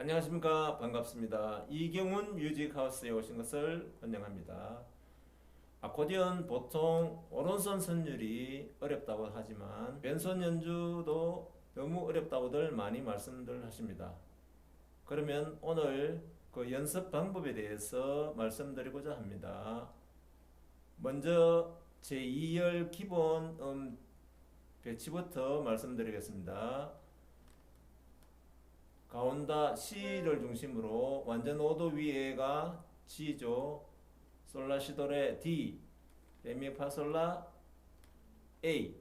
안녕하십니까 반갑습니다. 이경훈 뮤직하우스에 오신 것을 환영합니다. 아코디언 보통 오른손 선율이 어렵다고 하지만 왼손 연주도 너무 어렵다고들 많이 말씀들 하십니다. 그러면 오늘 그 연습 방법에 대해서 말씀드리고자 합니다. 먼저 제2열 기본 음 배치부터 말씀드리겠습니다. 가온다 C를 중심으로 완전 5도 위에가 G죠. 솔라시도레 D, 레미파솔라 A,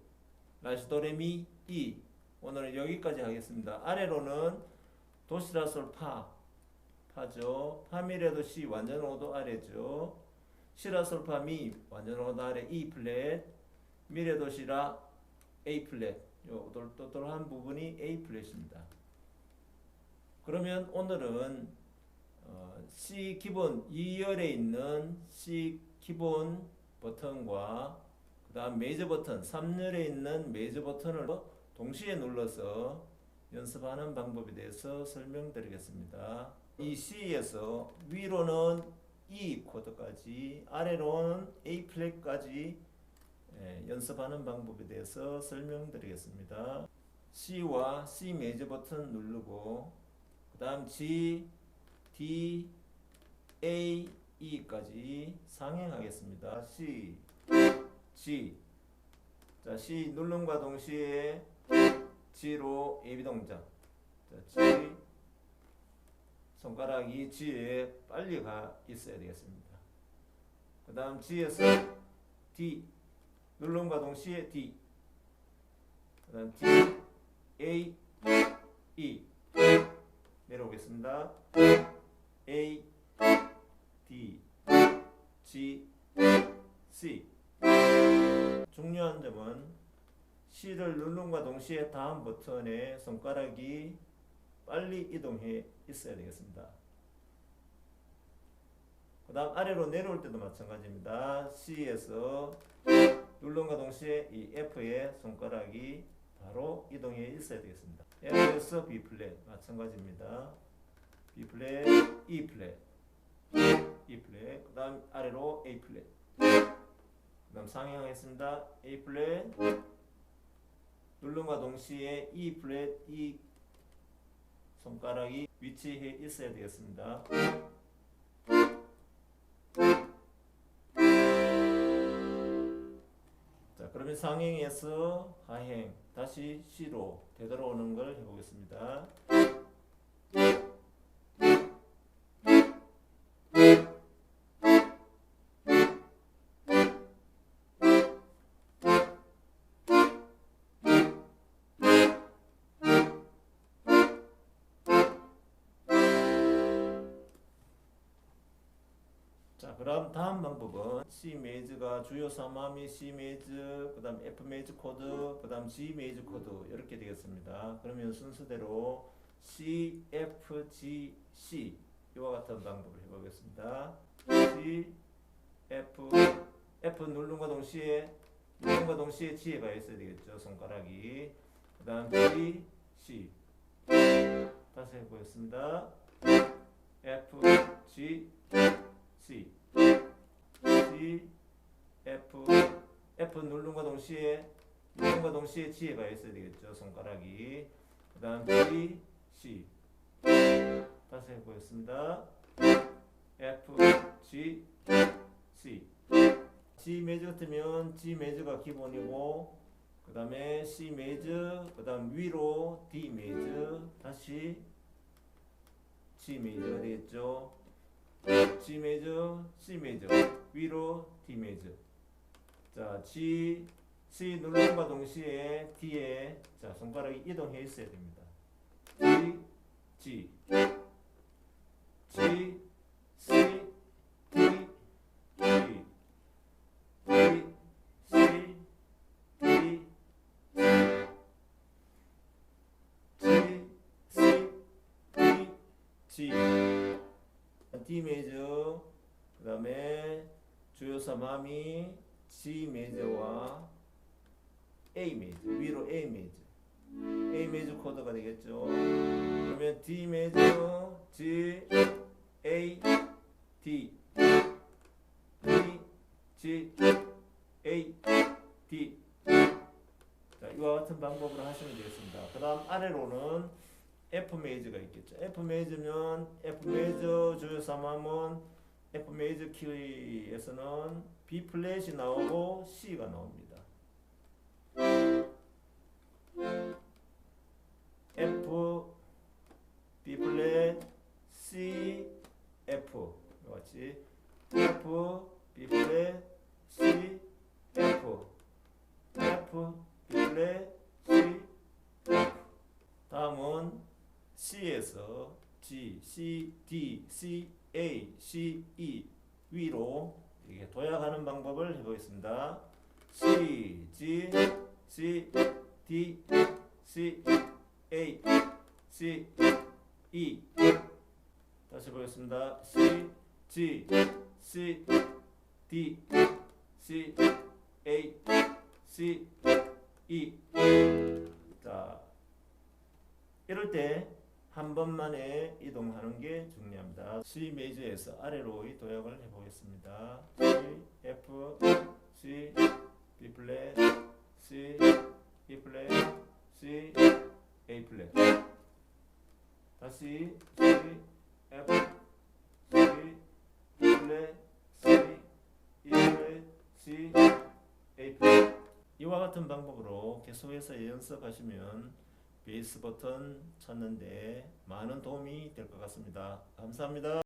라시도레미 E. 오늘은 여기까지 하겠습니다. 아래로는 도시라솔 파, 파죠. 파미레도 C 완전 5도 아래죠. 시라솔 파미 완전 5도 아래 E 플랫, 미레도 시라 A 플랫. 요 오돌도돌한 부분이 A 플랫입니다. 그러면 오늘은 어, C 기본 2열에 있는 C 기본 버튼과 그 다음 메이저 버튼 3열에 있는 메이저 버튼을 동시에 눌러서 연습하는 방법에 대해서 설명드리겠습니다. 이 C에서 위로는 E 코드까지 아래로는 A 플랫까지 예, 연습하는 방법에 대해서 설명드리겠습니다. C와 C 메이저 버튼 누르고 그 다음 G, D, A, E까지 상행하겠습니다. C, G. 자, C 누름과 동시에 G로 AB 동작. 자, G. 손가락이 G에 빨리 가 있어야 되겠습니다. 그 다음 G에서 D. 누름과 동시에 D. 그 다음 D, A, E. 내려오겠습니다. A, D, G, C. 중요한 점은 C를 누름과 동시에 다음 버튼에 손가락이 빨리 이동해 있어야 되겠습니다. 그 다음 아래로 내려올 때도 마찬가지입니다. C에서 누름과 동시에 이 F에 손가락이 바로 이동해 있어야 되겠습니다. F에서 B 플랫 마찬가지입니다. B 플랫, E 플랫, E 플랫, 그 다음 아래로 A 플랫, 그 다음 상향하겠습니다. A 플랫, 누름과 동시에 E 플랫, E 손가락이 위치해 있어야 되겠습니다. 그러면 상행에서 하행, 다시 C로 되돌아오는 걸 해보겠습니다. 그럼 다음 방법은 C 메이저가 주요 3함이 C 메이저, 그다음 F 메이저 코드, 그 다음 G 메이저 코드 이렇게 되겠습니다. 그러면 순서대로 C, F, G, C 이와 같은 방법을 해보겠습니다. C, F, F 누른과 동시에 누른과 동시에 G에 가 있어야 되겠죠. 손가락이. 그 다음 G, C 다시 해보겠습니다. F, G, 동시에 누른과 동시에 G에 가 있어야 되겠죠. 손가락이. 그 다음 G, C. 다시 해보겠습니다. F, G, C. G 메이저 같으면 G 메이저가 기본이고 그 다음에 C 메이저, 그 다음 위로 D 메이저, 다시 G 메이저가 되겠죠. G 메이저, C 메이저, 위로 D 메이저. 자, G, C 누름과 동시에 D에 자 손가락이 이동해 있어야 됩니다. G, G, G, C, D, G, D, C, D, G, C, D, G. D 메이저, 그 다음에 주요 3함이 G 메이저와 A 메이저, 위로 A 메이저, A 메이저 코드가 되겠죠. 그러면 D 메이저 G A D D G A D 자, 이와 같은 방법으로 하시면 되겠습니다. 그 다음 아래로는 F 메이저가 있겠죠. F 메이저면 F 메이저 주요 3함은 F 메이저 키에서는 B 플랫이 나오고 C가 나옵니다. F, B 플랫, C, F. 같이. F, B 플랫, C, F, F, B 플랫, C, F. 다음은 C에서 G, C, D, C, A, C, E 위로 이게 도약하는 방법을 해보겠습니다. G, C, D, C, A, C, E 다시 보겠습니다. C, G, C, D, C, A, C, E 자 이럴 때 한 번만에 이동하는 게 중요합니다. C 메이저에서 아래로 이 도약을 해보겠습니다. C, F, C, A. 이와 같은 방법으로 계속해서 연습하시면 베이스 버튼 찾는데 많은 도움이 될 것 같습니다. 감사합니다.